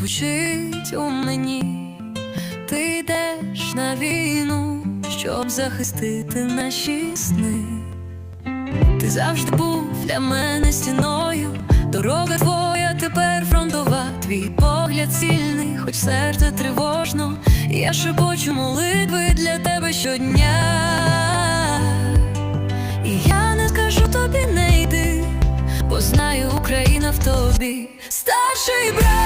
звучить у мені, ти йдеш на війну, щоб захистити наші сни. Ти завжди був для мене стіною. Дорога твоя тепер фронтова, твій погляд цільний, хоч серце тривожно. Я шепочу молитви для тебе щодня. І я не скажу тобі не йди, бо знаю, Україна в тобі. Старший брат,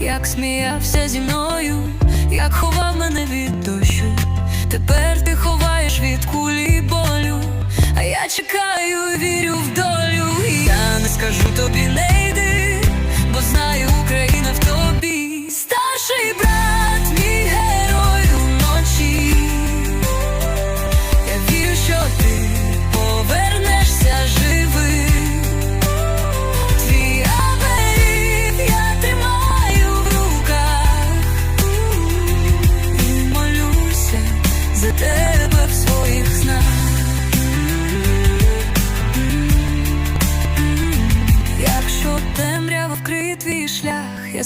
як сміявся зі мною, як ховав мене від дощу. Тепер ти ховаєш від кулі болю, а я чекаю і вірю в долю.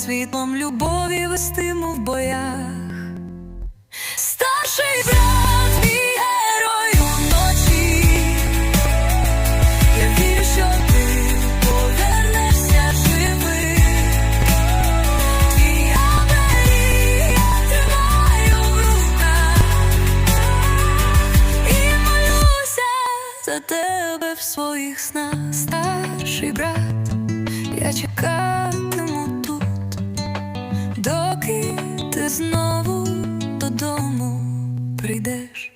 Світлом любові вестиму в боях. Старший брат, мій герой уночі. Я вірю, що ти повернешся живим. Твій оберіг я тримаю в руках і молюся за тебе в своїх снах, старший брат. Я чекатиму прийдеш.